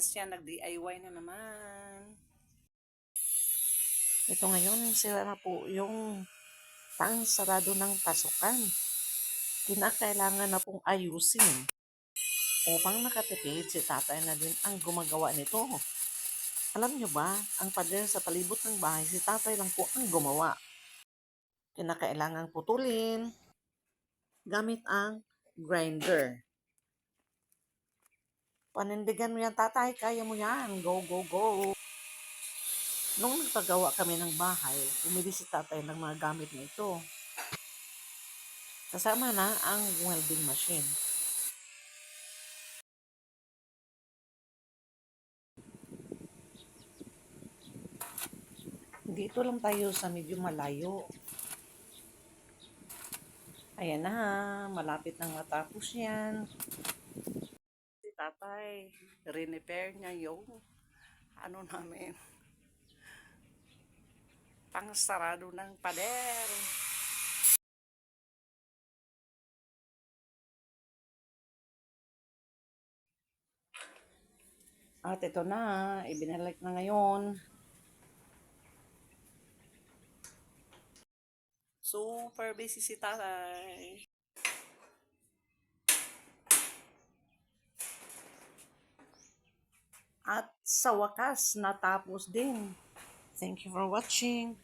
siya, nag-DIY na naman. Ito ngayon, sila na po yung pang sarado ng pasukan. Kinakailangan na pong ayusin. Upang makatipid, si tatay na din ang gumagawa nito. Alam nyo ba, ang pader sa palibot ng bahay, si tatay lang po ang gumawa. Kinakailangang putulin gamit ang grinder. Panindigan mo yan, tatay. Kaya mo yan. Go, go, go. Nung nagpagawa kami ng bahay, umili si tatay ng mga gamit na ito. Kasama na ang welding machine. Dito lang tayo sa medyo malayo. Ayan na, malapit nang matapos yan. Tatay, repair niya yung ano namin, pang sarado ng pader. At ito na, ibinalik na ngayon. Super busy si tatay. At sa wakas, natapos din. Thank you for watching.